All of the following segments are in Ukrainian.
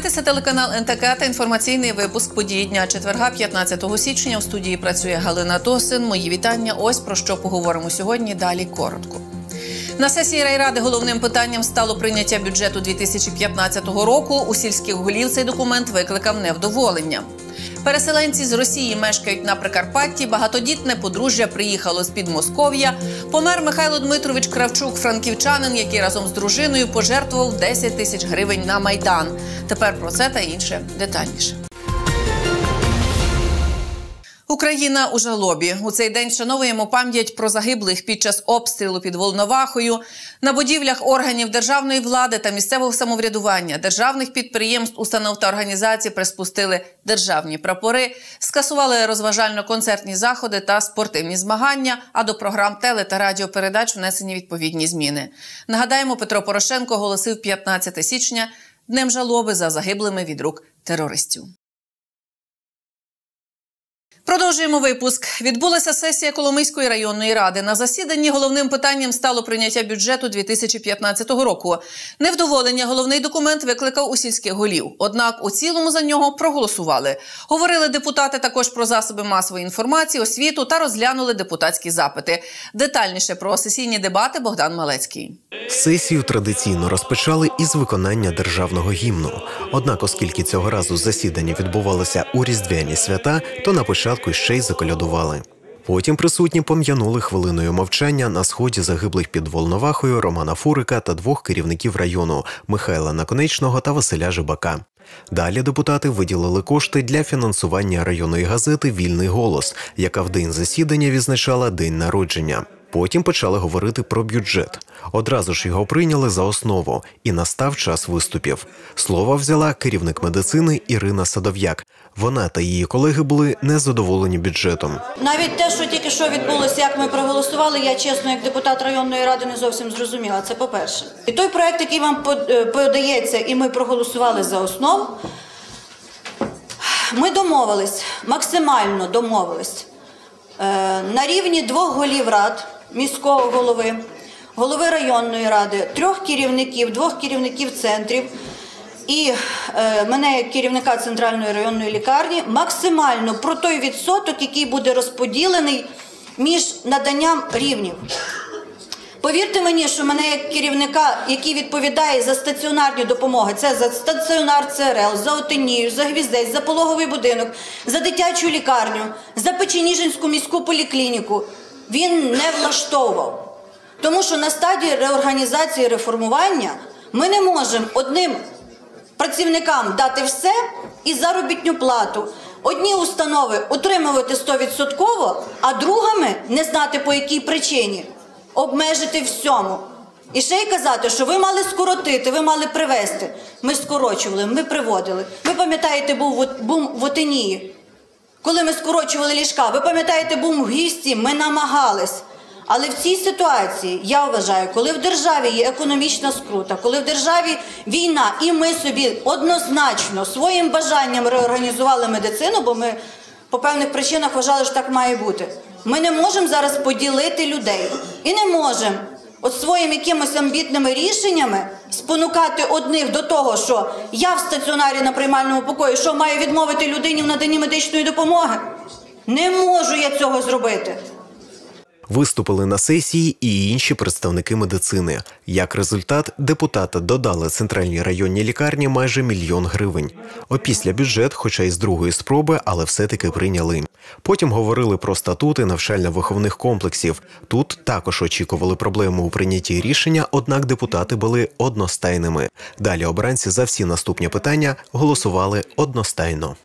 Дивитися телеканал НТК та інформаційний випуск події дня четверга, 15 січня. У студії працює Галина Тосин. Мої вітання. Ось про що поговоримо сьогодні. Далі коротко. На сесії райради головним питанням стало прийняття бюджету 2015 року. У сільських голів цей документ викликав невдоволення. Переселенці з Росії мешкають на Прикарпатті. Багатодітне подружжя приїхало з під Москов'я. Помер Михайло Дмитрович Кравчук, франківчанин, який разом з дружиною пожертвував 10 тисяч гривень на майдан. Тепер про це та інше детальніше. Україна у жалобі у цей день вшановуємо пам'ять про загиблих під час обстрілу під Волновахою на будівлях органів державної влади та місцевого самоврядування, державних підприємств, установ та організацій приспустили державні прапори, скасували розважально-концертні заходи та спортивні змагання. А до програм теле та радіопередач внесені відповідні зміни. Нагадаємо, Петро Порошенко оголосив 15 січня днем жалоби за загиблими від рук терористів. Продовжуємо випуск. Відбулася сесія Коломийської районної ради. На засіданні головним питанням стало прийняття бюджету 2015 року. Невдоволення головний документ викликав у сільських голів. Однак у цілому за нього проголосували. Говорили депутати також про засоби масової інформації, освіту та розглянули депутатські запити. Детальніше про сесійні дебати Богдан Малецький. Сесію традиційно розпочали із виконання державного гімну. Однак, оскільки цього разу засідання відбувалося у різдвяні свята, то на початку ще й заколядували. Потім присутні пом'янули хвилиною мовчання на сході загиблих під Волновахою Романа Фурика та двох керівників району Михайла Наконечного та Василя Жибака. Далі депутати виділили кошти для фінансування районної газети Вільний голос, яка в день засідання відзначала день народження. Потім почали говорити про бюджет. Одразу ж його прийняли за основу, і настав час виступів. Слово взяла керівник медицини Ірина Садов'як. Вона та її колеги були незадоволені бюджетом. Навіть те, що тільки що відбулося, як ми проголосували, я чесно, як депутат районної ради, не зовсім зрозуміла. Це по-перше. І той проект, який вам е, подається, і ми проголосували за основу, ми домовились, максимально домовились е, на рівні двох голів рад міського голови, голови районної ради, трьох керівників, двох керівників центрів і е, мене як керівника центральної районної лікарні максимально про той відсоток, який буде розподілений між наданням рівнів. Повірте мені, що мене як керівника, який відповідає за стаціонарні допомоги, це за стаціонар ЦРЛ, за Отинію, за гвіздець, за пологовий будинок, за дитячу лікарню, за Печеніжинську міську поліклініку він не влаштовував. Тому що на стадії реорганізації реформування ми не можемо одним працівникам дати все і заробітню плату. Одні установи утримувати 100%, а другими не знати по якій причині обмежити всьому. І ще й казати, що ви мали скоротити, ви мали привезти. Ми скорочували, ми приводили. Ви пам'ятаєте, був бум в Отинії. Коли ми скорочували ліжка, ви пам'ятаєте, бум в гісті, ми намагались. Але в цій ситуації я вважаю, коли в державі є економічна скрута, коли в державі війна, і ми собі однозначно своїм бажанням реорганізували медицину, бо ми по певних причинах вважали, що так має бути. Ми не можемо зараз поділити людей і не можемо от своїми якимось амбітними рішеннями спонукати одних до того, що я в стаціонарі на приймальному покої, що маю відмовити людині в наданні медичної допомоги. Не можу я цього зробити. Виступили на сесії і інші представники медицини. Як результат, депутати додали центральній районній лікарні майже мільйон гривень. Опісля бюджет, хоча й з другої спроби, але все-таки прийняли. Потім говорили про статути навчально-виховних комплексів. Тут також очікували проблеми у прийнятті рішення, однак депутати були одностайними. Далі обранці за всі наступні питання голосували одностайно.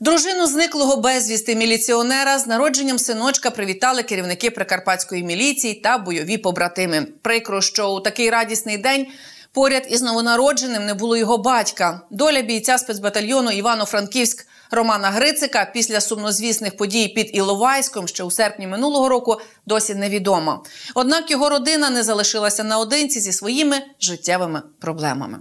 Дружину зниклого безвісти міліціонера з народженням синочка привітали керівники прикарпатської міліції та бойові побратими. Прикро, що у такий радісний день поряд із новонародженим не було його батька. Доля бійця спецбатальйону Івано-Франківськ Романа Грицика після сумнозвісних подій під Іловайськом ще у серпні минулого року досі невідома. Однак його родина не залишилася наодинці зі своїми життєвими проблемами.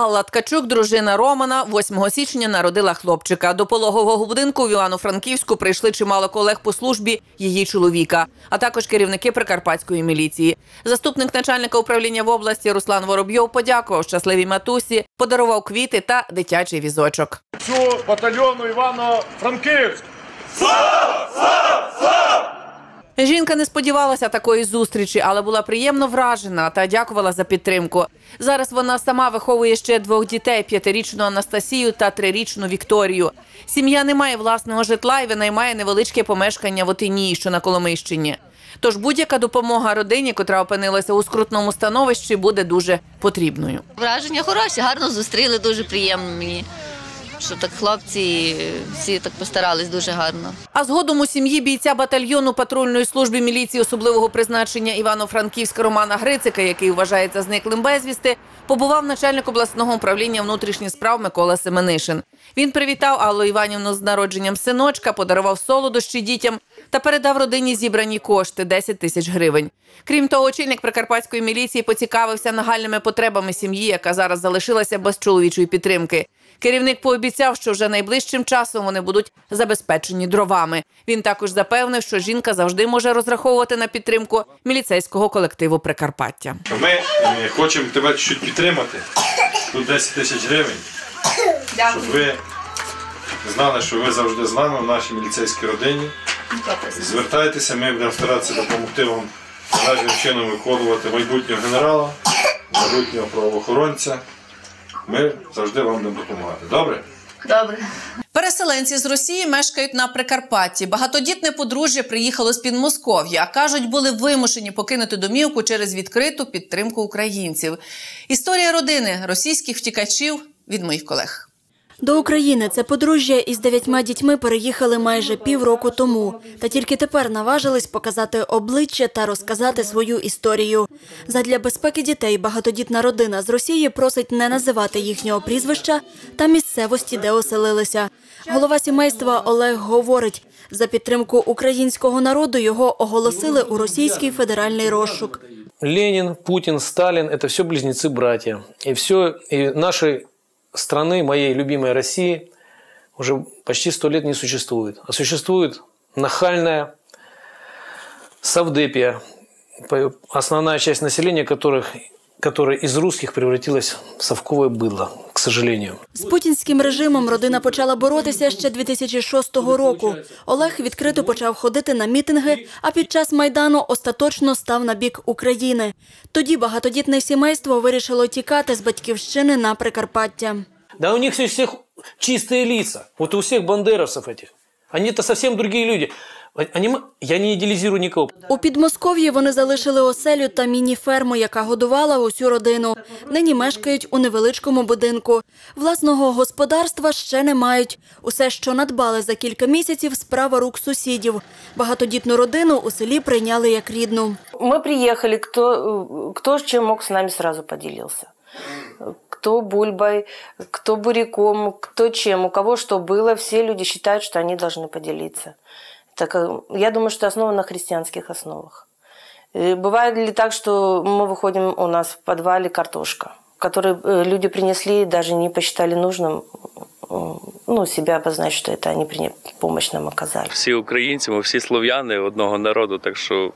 Алла Ткачук, дружина Романа, 8 січня народила хлопчика. До пологового будинку в Івано-Франківську прийшли чимало колег по службі її чоловіка, а також керівники прикарпатської міліції. Заступник начальника управління в області Руслан Воробйов подякував щасливій матусі, подарував квіти та дитячий візочок. цю батальйону Івано-Франківськ. Жінка не сподівалася такої зустрічі, але була приємно вражена та дякувала за підтримку. Зараз вона сама виховує ще двох дітей: п'ятирічну Анастасію та трирічну Вікторію. Сім'я не має власного житла і винаймає невеличке помешкання в Отині, що на Коломийщині. Тож будь-яка допомога родині, котра опинилася у скрутному становищі, буде дуже потрібною. Враження хороші, гарно зустріли, дуже приємно мені. Що так хлопці всі так постарались дуже гарно. А згодом у сім'ї бійця батальйону патрульної служби міліції особливого призначення Івано-Франківська Романа Грицика, який вважається зниклим безвісти, побував начальник обласного управління внутрішніх справ Микола Семенишин. Він привітав Аллу Іванівну з народженням синочка, подарував солодощі дітям та передав родині зібрані кошти 10 тисяч гривень. Крім того, очільник прикарпатської міліції поцікавився нагальними потребами сім'ї, яка зараз залишилася без чоловічої підтримки. Керівник пообіцяв, що вже найближчим часом вони будуть забезпечені дровами. Він також запевнив, що жінка завжди може розраховувати на підтримку міліцейського колективу Прикарпаття. Ми е, хочемо тебе чуть підтримати. Тут 10 тисяч гривень. Щоб ви знали, що ви завжди з нами в нашій міліцейській родині. Звертайтеся, ми будемо старатися допомогти вам належним чином виконувати майбутнього генерала, майбутнього правоохоронця. Ми завжди вам будемо допомагати. Добре? Добре. Переселенці з Росії мешкають на Прикарпатті. Багатодітне подружжя приїхало з Підмосков'я. кажуть, були вимушені покинути домівку через відкриту підтримку українців. Історія родини російських втікачів від моїх колег. До України це подружжя із дев'ятьма дітьми переїхали майже півроку тому, та тільки тепер наважились показати обличчя та розказати свою історію. Задля безпеки дітей багатодітна родина з Росії просить не називати їхнього прізвища та місцевості, де оселилися. Голова сімейства Олег говорить, за підтримку українського народу його оголосили у російський федеральний розшук. Ленин, Путин, Сталин – это все близнецы-братья. И все, и нашей страны, моей любимой России, уже почти сто лет не существует. А существует нахальная Савдепия, основная часть населения которых, которая из русских превратилась в совковое быдло, к сожалению. З путінським режимом родина почала боротися ще 2006 року. Олег відкрито почав ходити на мітинги, а під час майдану остаточно став на бік України. Тоді багатодітне сімейство вирішило тікати з батьківщини на Прикарпаття. Да у них у всех чистые лица. Вот у всех бандеровцев этих. Они-то совсем другие люди. Они, м- я не идеализирую никого. У Підмосков'ї вони залишили оселю та міні-ферму, яка годувала усю родину. Нині мешкають у невеличкому будинку. Власного господарства ще не мають. Усе, що надбали за кілька місяців, справа рук сусідів. Багатодітну родину у селі прийняли як рідну. Мы приехали, кто, э, кто с чем мог с нами сразу поделился. Кто бульбой, кто буряком, кто чем, у кого что было, все люди считают, что они должны поделиться. Так, э, я думаю, что основано на христианских основах. Э, Бывает ли так, что мы выходим, у нас в подвале картошка, которую э, люди принесли, даже не посчитали нужным м, ну, себя обозначить, что это они приня- помощь нам оказали. всі українці, ми всі слов'яни одного народу. Так що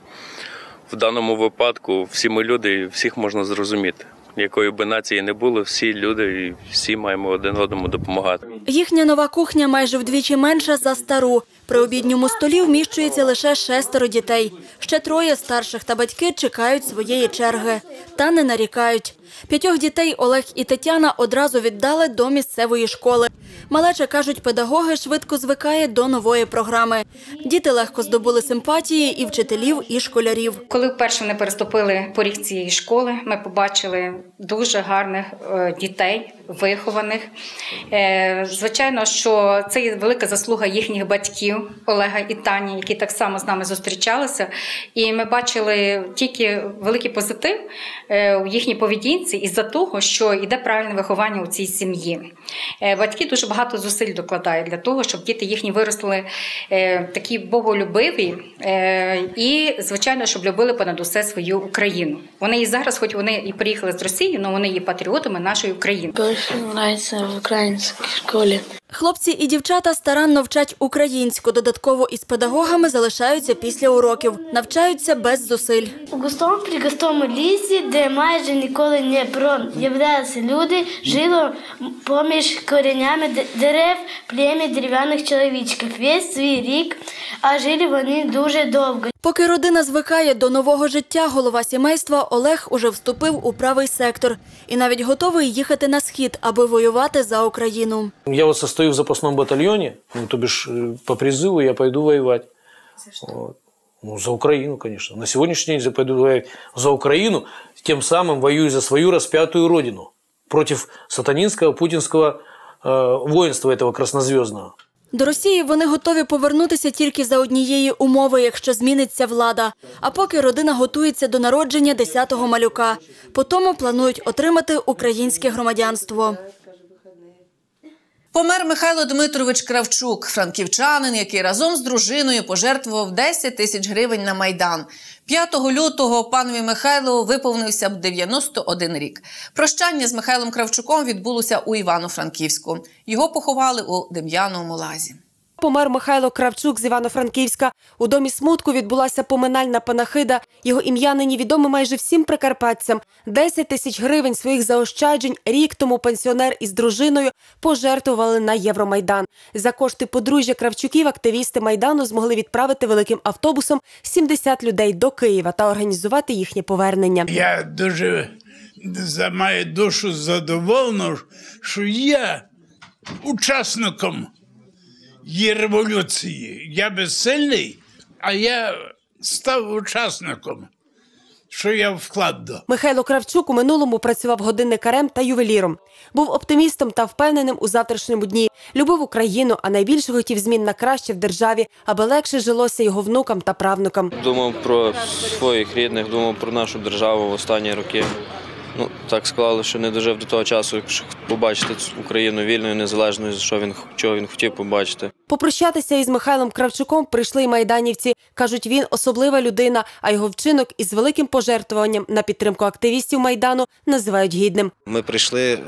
в даному випадку всі ми люди, і всіх можна зрозуміти. Якої би нації не було, всі люди і всі маємо один одному допомагати. Їхня нова кухня майже вдвічі менша за стару. При обідньому столі вміщується лише шестеро дітей. Ще троє старших та батьки чекають своєї черги. Та не нарікають. П'ятьох дітей Олег і Тетяна одразу віддали до місцевої школи. Малеча, кажуть, педагоги швидко звикає до нової програми. Діти легко здобули симпатії і вчителів, і школярів. Коли вперше вони переступили поріг цієї школи, ми побачили дуже гарних е, дітей, вихованих. Е, Звичайно, що це є велика заслуга їхніх батьків Олега і Тані, які так само з нами зустрічалися. І ми бачили тільки великий позитив е, у їхній поведінці із-за того, що йде правильне виховання у цій сім'ї. Е, Батьки дуже багато зусиль докладають для того, щоб діти їхні виросли такі боголюбиві і, звичайно, щоб любили понад усе свою Україну. Вони і зараз, хоч вони і приїхали з Росії, але вони є патріотами нашої України. Больше нравится в украинской школе. Хлопці і дівчата старанно вчать українську. Додатково із педагогами залишаються після уроків, навчаються без зусиль. У густому пригустому лісі, де майже ніколи не проявлялися люди, жило поміж коренями дерев плем'я дерев'яних чоловічків. Весь свій рік, а жили вони дуже довго. Поки родина звикає до нового життя, голова сімейства Олег уже вступив у правий сектор і навіть готовий їхати на схід, аби воювати за Україну. Я вот состою в запасном батальоне, ну, то бишь э, по призыву я пойду воевать. Вот. Ну, за Украину, конечно. На сегодняшний день я пойду воевать за Украину, тем самым воюю за свою распятую родину против сатанинского, путинского э, воинства этого краснозвездного. До Росії вони готові повернутися тільки за однієї умови, якщо зміниться влада. А поки родина готується до народження 10-го малюка. Потому планують отримати українське громадянство. Помер Михайло Дмитрович Кравчук, франківчанин, який разом з дружиною пожертвував 10 тисяч гривень на майдан. 5 лютого панові Михайло виповнився б 91 рік. Прощання з Михайлом Кравчуком відбулося у Івано-Франківську. Його поховали у Дем'яновому лазі. Помер Михайло Кравчук з Івано-Франківська. У домі смутку відбулася поминальна панахида. Його ім'я нині відоме майже всім прикарпатцям. 10 тисяч гривень своїх заощаджень рік тому пенсіонер із дружиною пожертвували на Євромайдан. За кошти подружжя Кравчуків активісти Майдану змогли відправити великим автобусом 70 людей до Києва та організувати їхнє повернення. Я дуже за маю душу задоволена, що я учасником є революції. Я безсильний, а я став учасником, що я вкладу. Михайло Кравчук у минулому працював годинникарем та ювеліром. Був оптимістом та впевненим у завтрашньому дні. Любив Україну, а найбільше хотів змін на краще в державі, аби легше жилося його внукам та правнукам. Думав про своїх рідних, думав про нашу державу в останні роки. Ну, так склало, що не дожив до того часу, щоб побачити цю Україну вільною, незалежною, що він чого він хотів побачити. Попрощатися із Михайлом Кравчуком прийшли й майданівці. Кажуть, він особлива людина, а його вчинок із великим пожертвуванням на підтримку активістів майдану називають гідним. Ми прийшли е,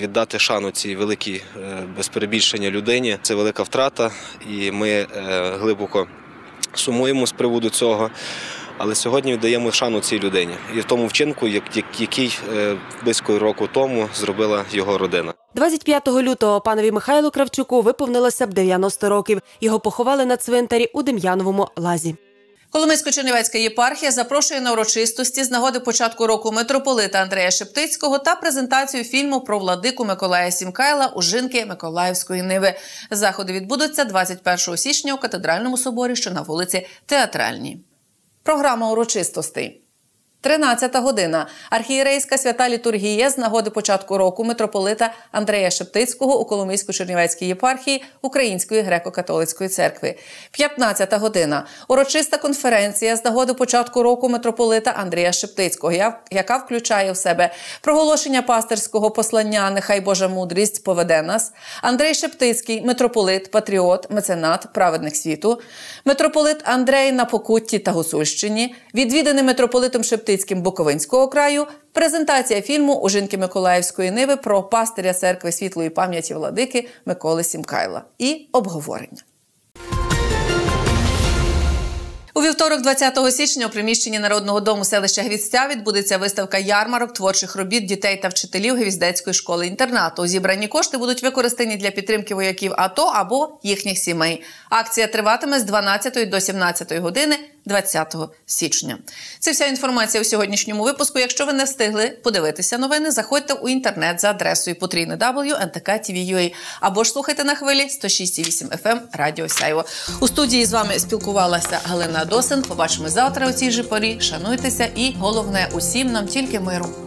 віддати шану цій великій е, без перебільшення людині. Це велика втрата, і ми е, глибоко сумуємо з приводу цього. Але сьогодні віддаємо шану цій людині і в тому вчинку, як- як- який е, близько року тому зробила його родина. 25 лютого панові Михайлу Кравчуку виповнилося б 90 років. Його поховали на цвинтарі у Дем'яновому лазі. Коломийсько-Чернівецька єпархія запрошує на урочистості з нагоди початку року митрополита Андрея Шептицького та презентацію фільму про владику Миколая Сімкайла у жінки Миколаївської ниви. Заходи відбудуться 21 січня у катедральному соборі, що на вулиці Театральній. Програма урочистостей. 13 година. Архієрейська свята літургія з нагоди початку року митрополита Андрея Шептицького у Коломийсько-Чернівецькій єпархії Української греко-католицької церкви. 15 година. Урочиста конференція з нагоди початку року митрополита Андрія Шептицького, яка включає в себе проголошення пастирського послання Нехай Божа мудрість поведе нас. Андрей Шептицький, митрополит, патріот, меценат, праведник світу, митрополит Андрей на Покутті та Гусульщині, відвіданий митрополитом Шептицьким Буковинського краю, презентація фільму у жінки Миколаївської ниви про пастиря церкви світлої пам'яті владики Миколи Сімкайла і обговорення. У вівторок, 20 січня, у приміщенні Народного дому селища Гвіздця відбудеться виставка ярмарок творчих робіт дітей та вчителів Гвіздецької школи інтернату. Зібрані кошти будуть використані для підтримки вояків АТО або їхніх сімей. Акція триватиме з 12 до 17 години 20 січня. Це вся інформація у сьогоднішньому випуску. Якщо ви не встигли подивитися новини, заходьте у інтернет за адресою потрійне WNTK.TV.ua або ж слухайте на хвилі 106,8 FM Радіо Сяйво. У студії з вами спілкувалася Галина Досин. Побачимо завтра у цій же порі. Шануйтеся і головне усім нам тільки миру.